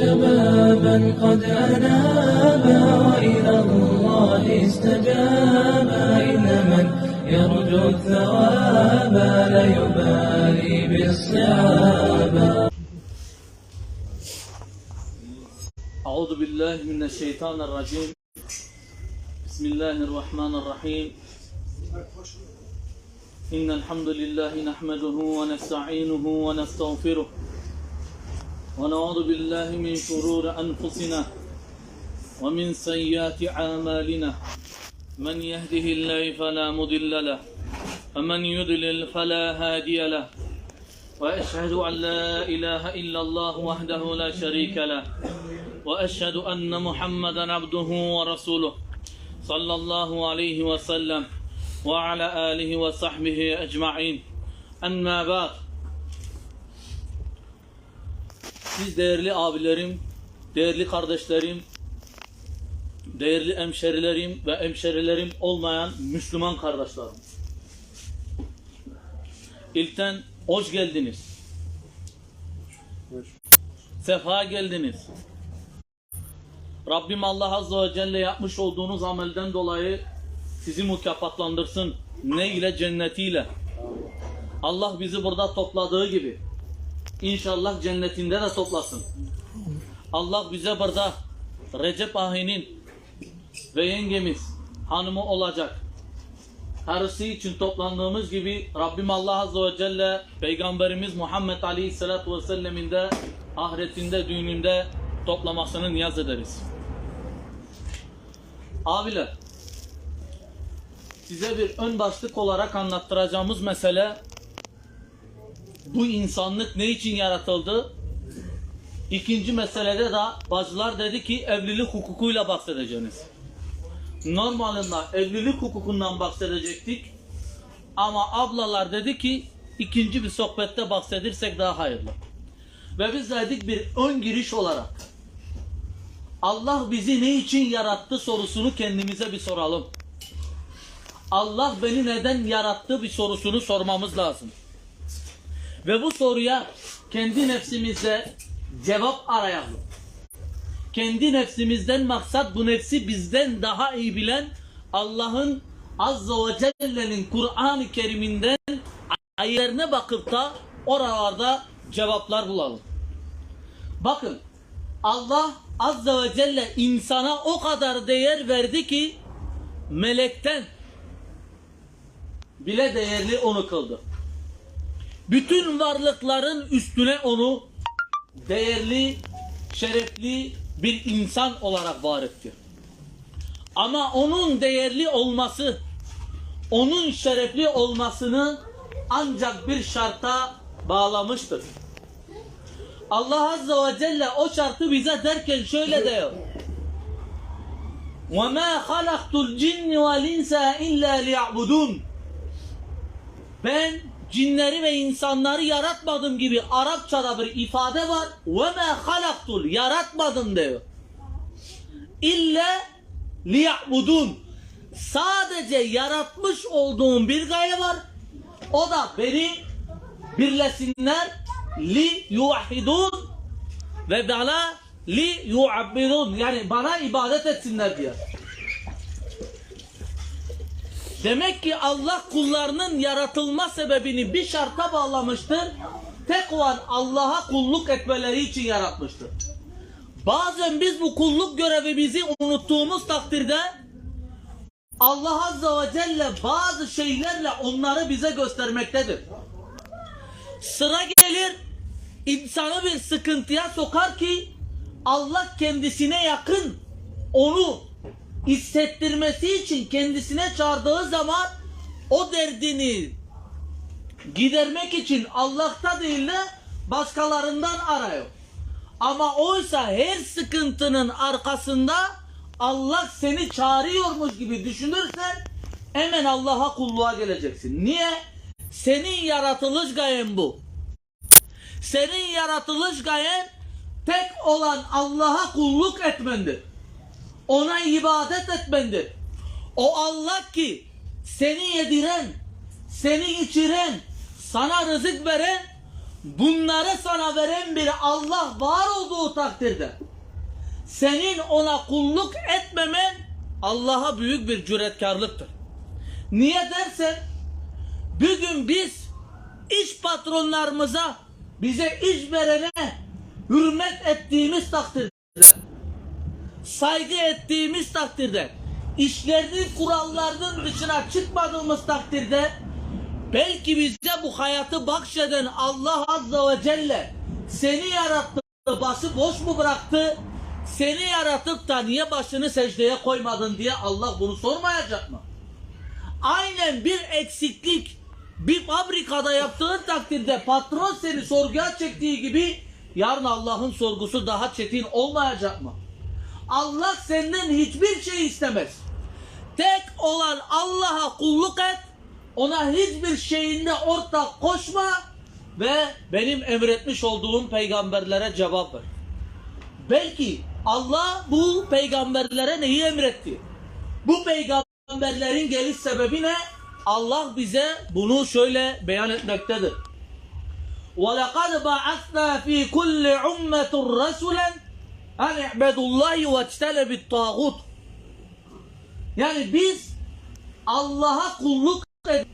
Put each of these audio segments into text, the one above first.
شبابا قد أنابا وإلى الله استجابا إن من يرجو الثواب لا يبالي بالصعاب. أعوذ بالله من الشيطان الرجيم. بسم الله الرحمن الرحيم. إن الحمد لله نحمده ونستعينه ونستغفره. ونعوذ بالله من شرور أنفسنا ومن سيئات أعمالنا. من يهده الله فلا مضل له ومن يضلل فلا هادي له. وأشهد أن لا إله إلا الله وحده لا شريك له وأشهد أن محمدا عبده ورسوله صلى الله عليه وسلم وعلى آله وصحبه أجمعين. أما بعد Siz değerli abilerim, değerli kardeşlerim, değerli hemşerilerim ve hemşerilerim olmayan Müslüman kardeşlerim. İlkten hoş geldiniz. Sefa geldiniz. Rabbim Allah Azze ve Celle yapmış olduğunuz amelden dolayı sizi mükafatlandırsın. Ne ile? Cennetiyle. Allah bizi burada topladığı gibi inşallah cennetinde de toplasın. Allah bize burada Recep Ahi'nin ve yengemiz hanımı olacak karısı için toplandığımız gibi Rabbim Allah Azze ve Celle Peygamberimiz Muhammed Aleyhisselatü Vesselam'ın de ahiretinde, düğününde toplamasını niyaz ederiz. Abiler, size bir ön başlık olarak anlattıracağımız mesele bu insanlık ne için yaratıldı? İkinci meselede de bacılar dedi ki evlilik hukukuyla bahsedeceğiniz. Normalinde evlilik hukukundan bahsedecektik. Ama ablalar dedi ki ikinci bir sohbette bahsedirsek daha hayırlı. Ve biz dedik bir ön giriş olarak Allah bizi ne için yarattı sorusunu kendimize bir soralım. Allah beni neden yarattı bir sorusunu sormamız lazım. Ve bu soruya kendi nefsimizde cevap arayalım. Kendi nefsimizden maksat bu nefsi bizden daha iyi bilen Allah'ın Azze ve Celle'nin Kur'an-ı Kerim'inden ayetlerine bakıp da oralarda cevaplar bulalım. Bakın Allah Azze ve Celle insana o kadar değer verdi ki melekten bile değerli onu kıldı Bütün varlıkların üstüne onu değerli, şerefli bir insan olarak var etti. Ama onun değerli olması, onun şerefli olmasını ancak bir şarta bağlamıştır. Allah Azze ve Celle o şartı bize derken şöyle diyor. وَمَا خَلَقْتُ الْجِنِّ وَالْاِنْسَ اِلَّا لِيَعْبُدُونَ Ben cinleri ve insanları yaratmadım gibi Arapçada bir ifade var. Ve me halaktul yaratmadım diyor. İlle liya'budun. Sadece yaratmış olduğum bir gaye var. O da beni birlesinler li yuahidun ve bana li yuabbidun yani bana ibadet etsinler diyor. Demek ki Allah kullarının yaratılma sebebini bir şarta bağlamıştır. Tek olan Allah'a kulluk etmeleri için yaratmıştır. Bazen biz bu kulluk görevimizi unuttuğumuz takdirde Allah Azze ve Celle bazı şeylerle onları bize göstermektedir. Sıra gelir insanı bir sıkıntıya sokar ki Allah kendisine yakın onu hissettirmesi için kendisine çağırdığı zaman o derdini gidermek için Allah'ta değil de başkalarından arıyor. Ama oysa her sıkıntının arkasında Allah seni çağırıyormuş gibi düşünürsen hemen Allah'a kulluğa geleceksin. Niye? Senin yaratılış gayen bu. Senin yaratılış gayen tek olan Allah'a kulluk etmendir. Ona ibadet etmendir. O Allah ki seni yediren, seni içiren, sana rızık veren, bunları sana veren bir Allah var olduğu takdirde senin ona kulluk etmemen Allah'a büyük bir cüretkarlıktır. Niye dersen bugün biz iş patronlarımıza bize iş verene hürmet ettiğimiz takdirde saygı ettiğimiz takdirde işlerinin kurallarının dışına çıkmadığımız takdirde belki bize bu hayatı bahşeden Allah Azze ve Celle seni yarattı başı boş mu bıraktı seni yaratıp da niye başını secdeye koymadın diye Allah bunu sormayacak mı? Aynen bir eksiklik bir fabrikada yaptığın takdirde patron seni sorguya çektiği gibi yarın Allah'ın sorgusu daha çetin olmayacak mı? Allah senden hiçbir şey istemez. Tek olan Allah'a kulluk et, ona hiçbir şeyinde ortak koşma ve benim emretmiş olduğum peygamberlere cevap ver. Belki Allah bu peygamberlere neyi emretti? Bu peygamberlerin geliş sebebi ne? Allah bize bunu şöyle beyan etmektedir. وَلَقَدْ بَعَثْنَا ف۪ي كُلِّ عُمَّةٍ رَسُولًا An i'bedullahi ve çtelebit tağut. Yani biz Allah'a kulluk edin,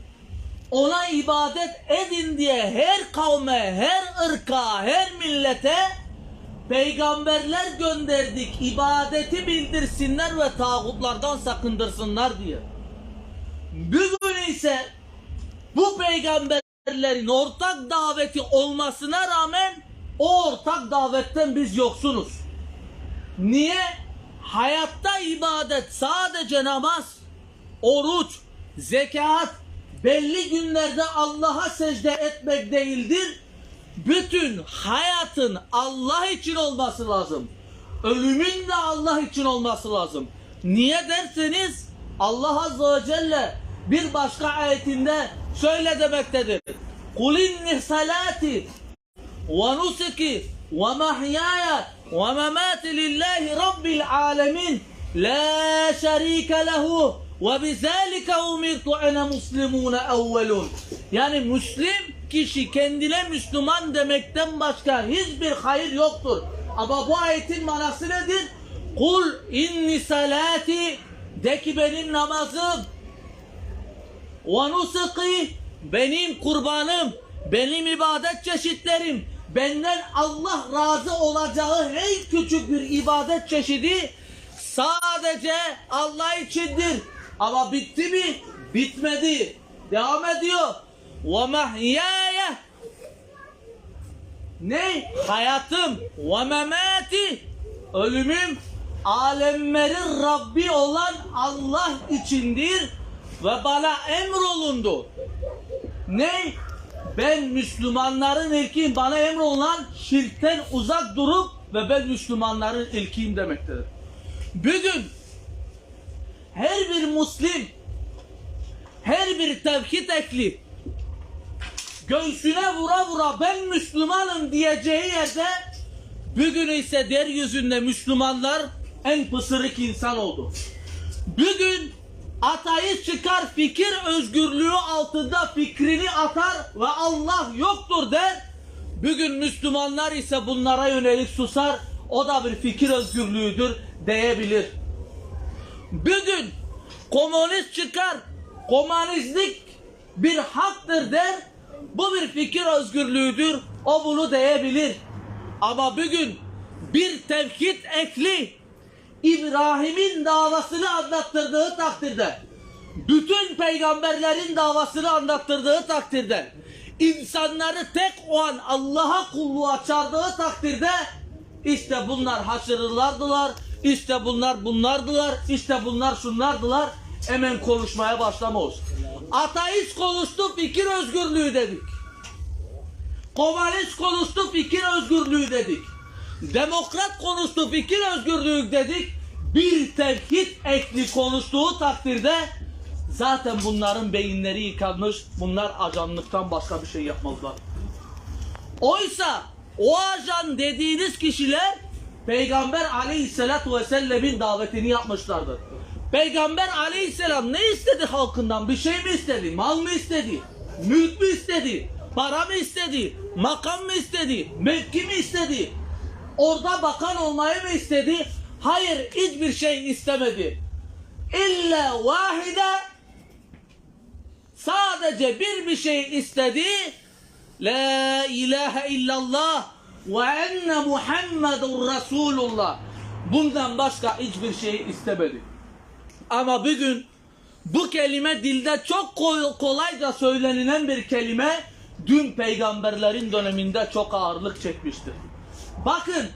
ona ibadet edin diye her kavme, her ırka, her millete peygamberler gönderdik. ibadeti bildirsinler ve tağutlardan sakındırsınlar diye. Bugün ise bu peygamberlerin ortak daveti olmasına rağmen o ortak davetten biz yoksunuz. Niye? Hayatta ibadet sadece namaz, oruç, zekat, belli günlerde Allah'a secde etmek değildir. Bütün hayatın Allah için olması lazım. Ölümün de Allah için olması lazım. Niye derseniz Allah Azze ve Celle bir başka ayetinde şöyle demektedir. Kul inni salati ve nusuki lillahi rabbil alemin la şerike lehu ve bizalike umirtu ene muslimune evvelun. Yani Müslim kişi kendine Müslüman demekten başka hiçbir hayır yoktur. Ama bu ayetin manası nedir? Kul inni salati de ki benim namazım ve nusuki benim kurbanım, benim ibadet çeşitlerim, benden Allah razı olacağı en küçük bir ibadet çeşidi sadece Allah içindir. Ama bitti mi? Bitmedi. Devam ediyor. Mahyaya ne? Hayatım ve memati ölümüm alemlerin Rabbi olan Allah içindir ve bana emrolundu. Ne? Ben Müslümanların ilkiyim. Bana emrolunan şirkten uzak durup ve ben Müslümanların ilkiyim demektedir. Bugün her bir Müslim her bir tevhid ekli göğsüne vura vura ben Müslümanım diyeceği yerde bugün ise yeryüzünde Müslümanlar en pısırık insan oldu. Bugün ateist çıkar fikir özgürlüğü altında fikrini atar ve Allah yoktur der. Bugün Müslümanlar ise bunlara yönelik susar. O da bir fikir özgürlüğüdür diyebilir. Bugün komünist çıkar. Komünistlik bir haktır der. Bu bir fikir özgürlüğüdür. O bunu diyebilir. Ama bugün bir tevhid ekli İbrahim'in davasını anlattırdığı takdirde bütün peygamberlerin davasını anlattırdığı takdirde insanları tek o an Allah'a kulluğa çağırdığı takdirde işte bunlar haşırırlardılar işte bunlar bunlardılar işte bunlar şunlardılar hemen konuşmaya başlamaz. Ateist konuştu fikir özgürlüğü dedik. Komünist konuştu fikir özgürlüğü dedik. Demokrat konuştu fikir özgürlüğü dedik. Bir tevhid ekli konuştuğu takdirde zaten bunların beyinleri yıkanmış. Bunlar ajanlıktan başka bir şey yapmazlar. Oysa o ajan dediğiniz kişiler Peygamber aleyhissalatu vesselam'ın davetini yapmışlardır. Peygamber aleyhisselam ne istedi halkından? Bir şey mi istedi? Mal mı istedi? Mülk mü istedi? Para mı istedi? Makam mı istedi? Mevki mi istedi? Orada bakan olmayı mı istedi? Hayır hiçbir şey istemedi. İlla vahide sadece bir bir şey istedi. La ilahe illallah ve enne Muhammedun Resulullah. Bundan başka hiçbir şey istemedi. Ama bugün bu kelime dilde çok kolayca söylenilen bir kelime dün peygamberlerin döneminde çok ağırlık çekmiştir. Bakın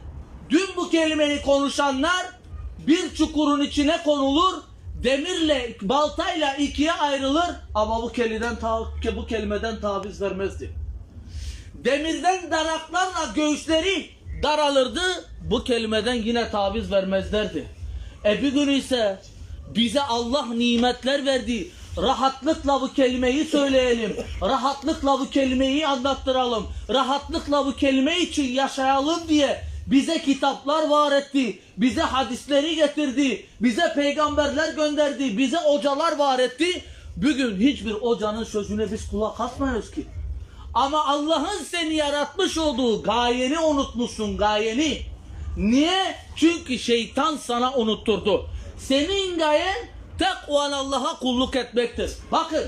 dün bu kelimeyi konuşanlar bir çukurun içine konulur demirle baltayla ikiye ayrılır ama bu kelimeden bu kelimeden taviz vermezdi. Demirden daraklarla göğüsleri daralırdı. Bu kelimeden yine taviz vermezlerdi. E bir gün ise bize Allah nimetler verdi. Rahatlıkla bu kelimeyi söyleyelim. Rahatlıkla bu kelimeyi anlattıralım. Rahatlıkla bu kelime için yaşayalım diye bize kitaplar var etti. Bize hadisleri getirdi. Bize peygamberler gönderdi. Bize hocalar var etti. Bugün hiçbir hocanın sözüne biz kulak asmıyoruz ki. Ama Allah'ın seni yaratmış olduğu gayeni unutmuşsun gayeni. Niye? Çünkü şeytan sana unutturdu. Senin gayen tekvan Allah'a kulluk etmektir. Bakın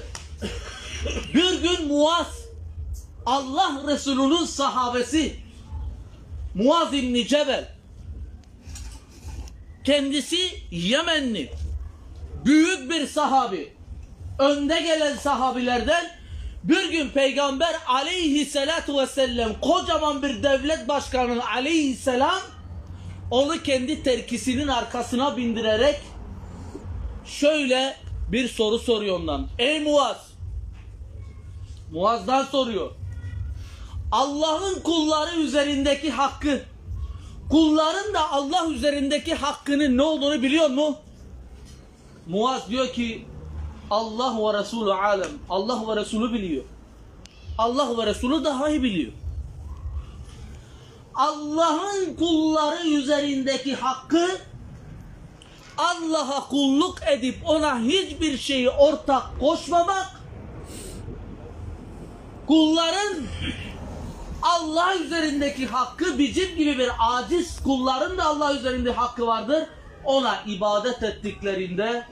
bir gün Muaz Allah Resulü'nün sahabesi Muaz İbni Cebel kendisi Yemenli büyük bir sahabi önde gelen sahabilerden bir gün peygamber aleyhissalatu vesselam kocaman bir devlet başkanı aleyhisselam onu kendi terkisinin arkasına bindirerek şöyle bir soru soruyor ondan. Ey Muaz! Muaz'dan soruyor. Allah'ın kulları üzerindeki hakkı kulların da Allah üzerindeki hakkının ne olduğunu biliyor mu? Muaz diyor ki Allah ve Resulü alem. Allah ve Resulü biliyor. Allah ve Resulü daha iyi biliyor. Allah'ın kulları üzerindeki hakkı Allah'a kulluk edip ona hiçbir şeyi ortak koşmamak kulların Allah üzerindeki hakkı bizim gibi bir aciz kulların da Allah üzerinde hakkı vardır. Ona ibadet ettiklerinde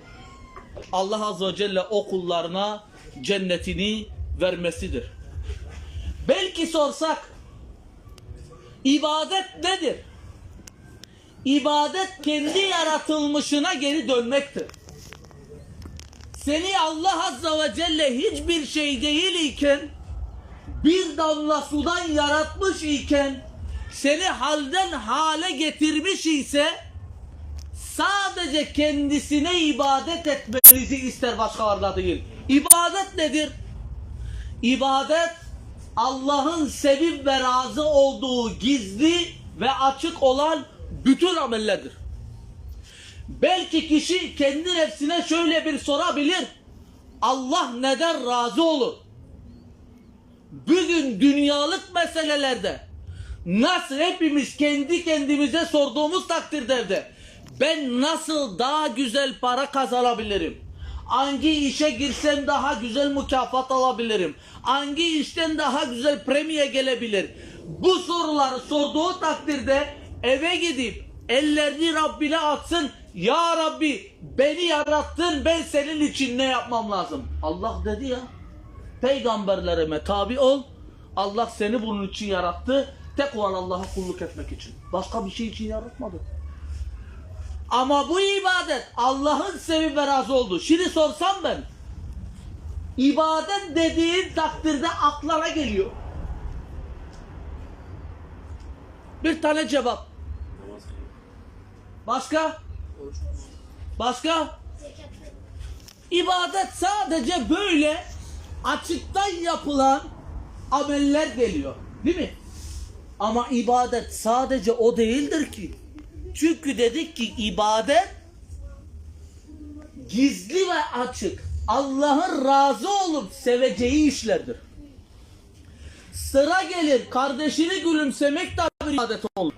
Allah Azze ve Celle o kullarına cennetini vermesidir. Belki sorsak ibadet nedir? İbadet kendi yaratılmışına geri dönmektir. Seni Allah Azze ve Celle hiçbir şey değil iken bir damla sudan yaratmış iken seni halden hale getirmiş ise sadece kendisine ibadet etmenizi ister başkalarına değil. İbadet nedir? İbadet Allah'ın sevip ve razı olduğu gizli ve açık olan bütün amellerdir. Belki kişi kendi nefsine şöyle bir sorabilir. Allah neden razı olur? Bugün dünyalık meselelerde nasıl hepimiz kendi kendimize sorduğumuz takdirde de ben nasıl daha güzel para kazanabilirim? Hangi işe girsem daha güzel mükafat alabilirim? Hangi işten daha güzel premiye gelebilir? Bu soruları sorduğu takdirde eve gidip ellerini Rabbine atsın. Ya Rabbi beni yarattın ben senin için ne yapmam lazım? Allah dedi ya peygamberlerime tabi ol. Allah seni bunun için yarattı. Tekvan Allah'a kulluk etmek için. Başka bir şey için yaratmadı. Ama bu ibadet Allah'ın sevip ve razı olduğu. Şimdi sorsam ben ibadet dediğin takdirde aklına geliyor. Bir tane cevap. Başka? Başka? İbadet sadece böyle açıktan yapılan ameller geliyor. Değil mi? Ama ibadet sadece o değildir ki. Çünkü dedik ki ibadet gizli ve açık. Allah'ın razı olup seveceği işlerdir. Sıra gelir kardeşini gülümsemek de bir ibadet olur.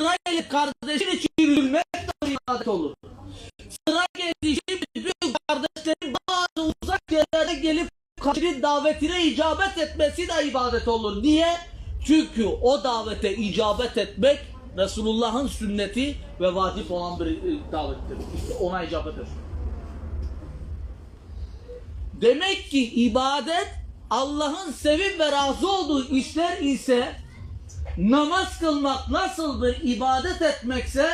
Sıra gelir kardeşin için gülmek de ibadet olur. Sıra geldi şimdi bütün kardeşlerin bazı uzak yerlere gelip kardeşini davetine icabet etmesi de ibadet olur. Niye? Çünkü o davete icabet etmek Resulullah'ın sünneti ve vacip olan bir e, davettir. İşte ona icabet etmek. Demek ki ibadet Allah'ın sevip ve razı olduğu işler ise namaz kılmak nasıldır ibadet etmekse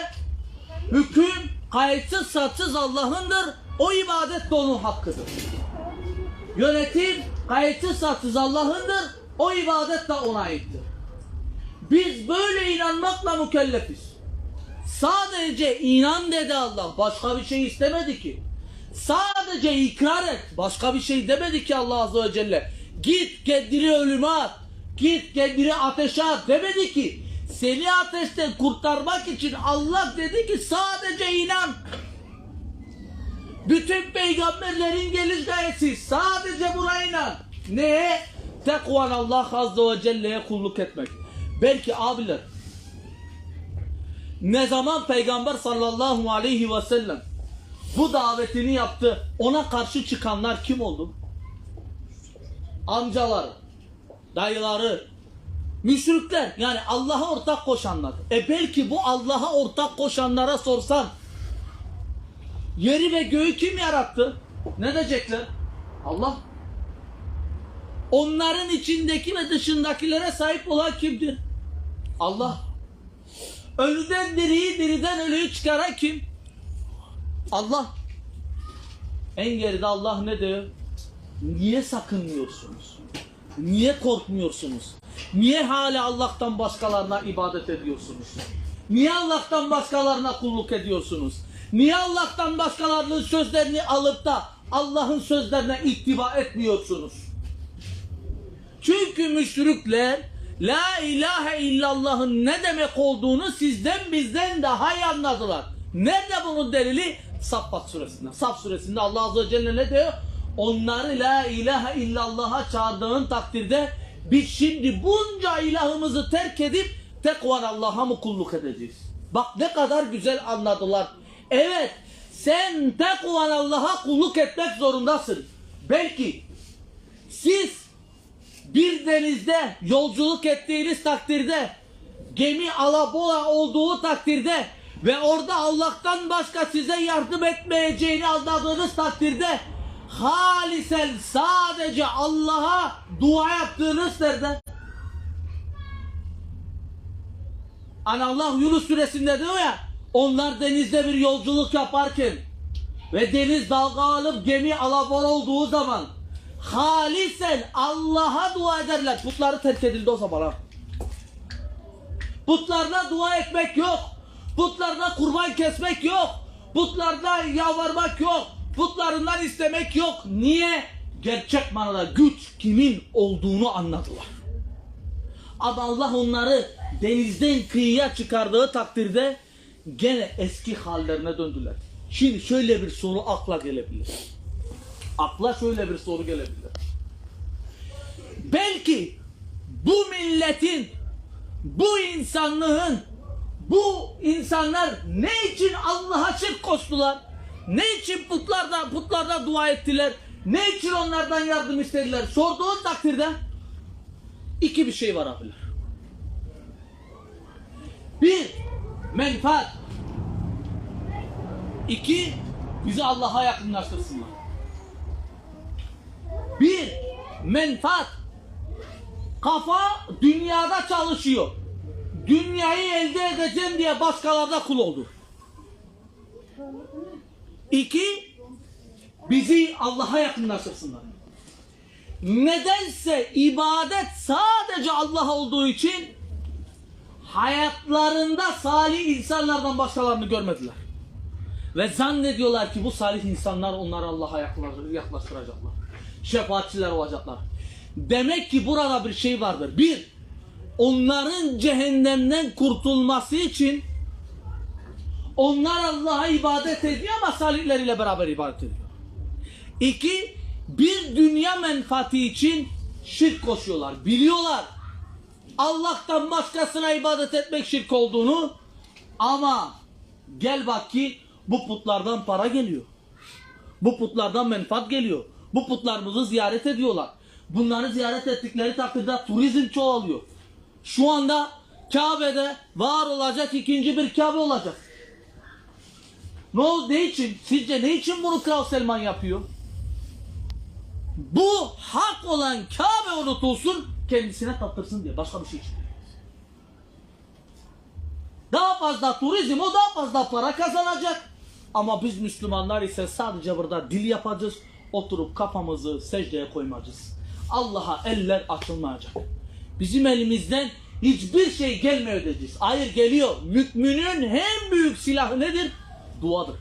hüküm kayıtsız satsız Allah'ındır o ibadet de onun hakkıdır. Yönetim kayıtsız satsız Allah'ındır o ibadet de ona aittir. Biz böyle inanmakla mükellefiz. Sadece inan dedi Allah. Başka bir şey istemedi ki. Sadece ikrar et. Başka bir şey demedi ki Allah Azze ve Celle. Git kendini ölüme at. Git kendini ateşe at demedi ki. Seni ateşten kurtarmak için Allah dedi ki sadece inan. Bütün peygamberlerin geliş gayesi sadece buna inan. Neye? Tekvan Allah Azze ve Celle'ye kulluk etmek. Belki abiler ne zaman Peygamber sallallahu aleyhi ve sellem bu davetini yaptı ona karşı çıkanlar kim oldu? Amcaları, dayıları, müşrikler yani Allah'a ortak koşanlar. E belki bu Allah'a ortak koşanlara sorsan yeri ve göğü kim yarattı? Ne diyecekler? Allah. Onların içindeki ve dışındakilere sahip olan kimdir? Allah. Ölüden diriyi, diriden ölüyü çıkaran kim? Allah. En geride Allah ne diyor? Niye sakınmıyorsunuz? Niye korkmuyorsunuz? Niye hala Allah'tan başkalarına ibadet ediyorsunuz? Niye Allah'tan başkalarına kulluk ediyorsunuz? Niye Allah'tan başkalarının sözlerini alıp da Allah'ın sözlerine ittiba etmiyorsunuz? Çünkü müşrikler La ilahe illallah'ın ne demek olduğunu sizden bizden daha iyi anladılar. Nerede bunun delili? Saffat suresinde. Saf suresinde Allah Azze ve Celle ne diyor? Onları la ilahe illallah'a çağırdığın takdirde biz şimdi bunca ilahımızı terk edip tek var Allah'a mı kulluk edeceğiz? Bak ne kadar güzel anladılar. Evet sen tek olan Allah'a kulluk etmek zorundasın. Belki siz bir denizde yolculuk ettiğiniz takdirde gemi alabola olduğu takdirde ve orada Allah'tan başka size yardım etmeyeceğini anladığınız takdirde halisen sadece Allah'a dua yaptığınız nerede? Hani Allah Yunus suresinde diyor ya onlar denizde bir yolculuk yaparken ve deniz dalga alıp gemi alabora olduğu zaman halisen Allah'a dua ederler. Putları terk edildi o zaman ha. Putlarına dua etmek yok. Putlarına kurban kesmek yok. Putlarına yalvarmak yok. Putlarından istemek yok. Niye? Gerçek manada güç kimin olduğunu anladılar. Ama Allah onları denizden kıyıya çıkardığı takdirde gene eski hallerine döndüler. Şimdi şöyle bir soru akla gelebilir. Akla şöyle bir soru gelebilir. Belki bu milletin, bu insanlığın, bu insanlar ne için Allah'a şirk koştular? Ne için putlarda, putlarda dua ettiler? Ne için onlardan yardım istediler? Sorduğun takdirde iki bir şey var abiler. Bir, menfaat. İki, bizi Allah'a yakınlaştırsınlar. Bir, menfaat. Kafa dünyada çalışıyor. Dünyayı elde edeceğim diye başkalarına kul oldu. İki, bizi Allah'a yakınlaştırsınlar. Nedense ibadet sadece Allah olduğu için hayatlarında salih insanlardan başkalarını görmediler. Ve zannediyorlar ki bu salih insanlar onları Allah'a yaklaştır- yaklaştıracaklar. Şefaatçiler olacaklar. Demek ki burada bir şey vardır. Bir, onların cehennemden kurtulması için onlar Allah'a ibadet ediyor ama salihleriyle beraber ibadet ediyor. İki, bir dünya menfaati için şirk koşuyorlar. Biliyorlar Allah'tan başkasına ibadet etmek şirk olduğunu ama gel bak ki bu putlardan para geliyor. Bu putlardan menfaat geliyor. Bu putlarımızı ziyaret ediyorlar. Bunları ziyaret ettikleri takdirde turizm çoğalıyor. Şu anda Kabe'de var olacak ikinci bir Kabe olacak. Ne oldu? Ne için? Sizce ne için bunu Kral Selman yapıyor? Bu hak olan Kabe unutulsun, kendisine tattırsın diye. Başka bir şey için. Daha fazla turizm, o daha fazla para kazanacak. Ama biz Müslümanlar ise sadece burada dil yapacağız. Oturup kafamızı secdeye koymayacağız. Allah'a eller açılmayacak. Bizim elimizden hiçbir şey gelmiyor diyeceğiz. Hayır geliyor. Müminin en büyük silahı nedir? Duadır.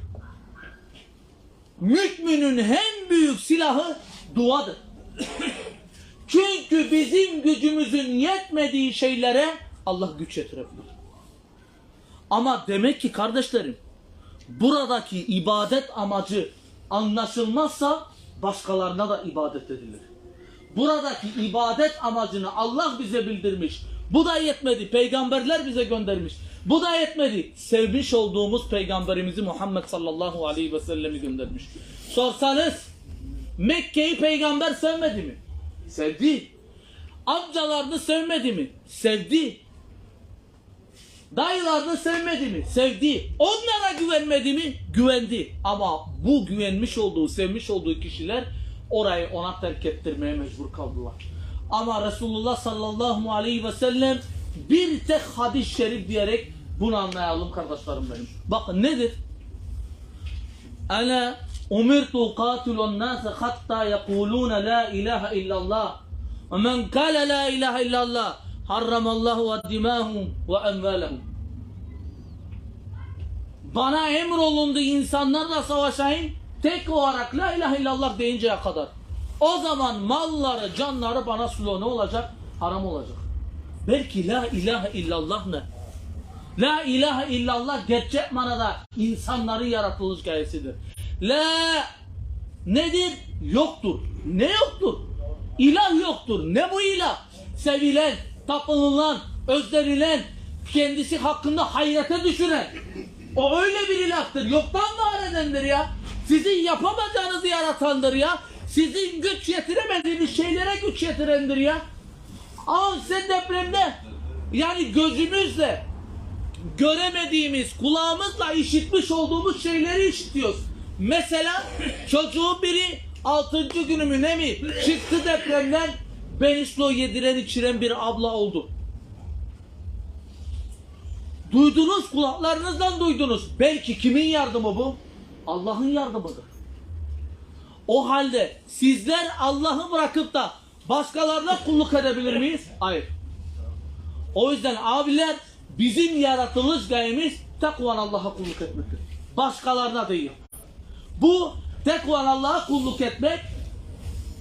Müminin en büyük silahı duadır. Çünkü bizim gücümüzün yetmediği şeylere Allah güç yetirebilir. Ama demek ki kardeşlerim buradaki ibadet amacı anlaşılmazsa başkalarına da ibadet edilir. Buradaki ibadet amacını Allah bize bildirmiş. Bu da yetmedi. Peygamberler bize göndermiş. Bu da yetmedi. Sevmiş olduğumuz peygamberimizi Muhammed sallallahu aleyhi ve sellemi göndermiş. Sorsanız Mekke'yi peygamber sevmedi mi? Sevdi. Amcalarını sevmedi mi? Sevdi. Dayılarını sevmedi mi? Sevdi. Onlara güvenmedi mi? Güvendi. Ama bu güvenmiş olduğu, sevmiş olduğu kişiler orayı ona terk ettirmeye mecbur kaldılar. Ama Resulullah sallallahu aleyhi ve sellem bir tek hadis-i şerif diyerek bunu anlayalım kardeşlerim benim. Bakın nedir? Ana umirtu qatilun nas hatta yaqulun la ilahe illallah. Ve men kâle la ilahe illallah harramallahu dimahum ve emvalahum. Bana emrolundu insanlarla savaşayım tek olarak la ilahe illallah deyinceye kadar. O zaman malları, canları bana sulu ne olacak? Haram olacak. Belki la ilahe illallah ne? La ilahe illallah gerçek manada insanların yaratılış gayesidir. La nedir? Yoktur. Ne yoktur? İlah yoktur. Ne bu ilah? Sevilen, tapınılan, özlenilen, kendisi hakkında hayrete düşüren. O öyle bir ilahtır. Yoktan var edendir ya. Sizin yapamayacağınızı yaratandır ya. Sizin güç yetiremediğiniz şeylere güç yetirendir ya. Ama sen depremde yani gözümüzle göremediğimiz, kulağımızla işitmiş olduğumuz şeyleri işitiyoruz. Mesela çocuğun biri 6. günü ne mi çıktı depremden Benislo yediren içiren bir abla oldu. Duydunuz kulaklarınızdan duydunuz. Belki kimin yardımı bu? Allah'ın yardımıdır. O halde sizler Allah'ı bırakıp da başkalarına kulluk edebilir miyiz? Hayır. O yüzden abiler bizim yaratılış gayemiz tekvan Allah'a kulluk etmektir. Başkalarına değil. Bu tekvan Allah'a kulluk etmek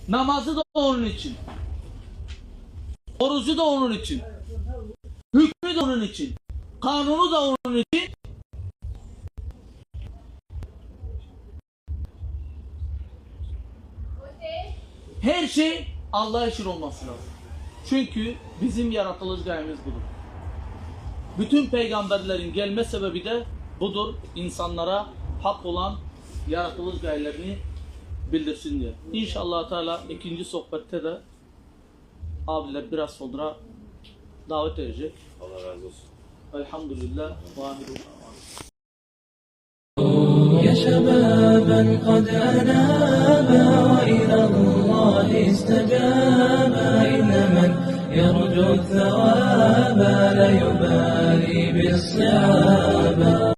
namazı da onun için. Orucu da onun için. Hükmü de onun için. Kanunu da onun için. Her şey Allah'a için olması lazım. Çünkü bizim yaratılış gayemiz budur. Bütün peygamberlerin gelme sebebi de budur. İnsanlara hak olan yaratılış gayelerini bildirsin diye. İnşallah Teala ikinci sohbette de abiler biraz sonra davet edecek. Allah razı olsun. Elhamdülillah. Ve Ya şebaben kad الله استجابا إن من يرجو الثواب لا يبالي بالصعاب.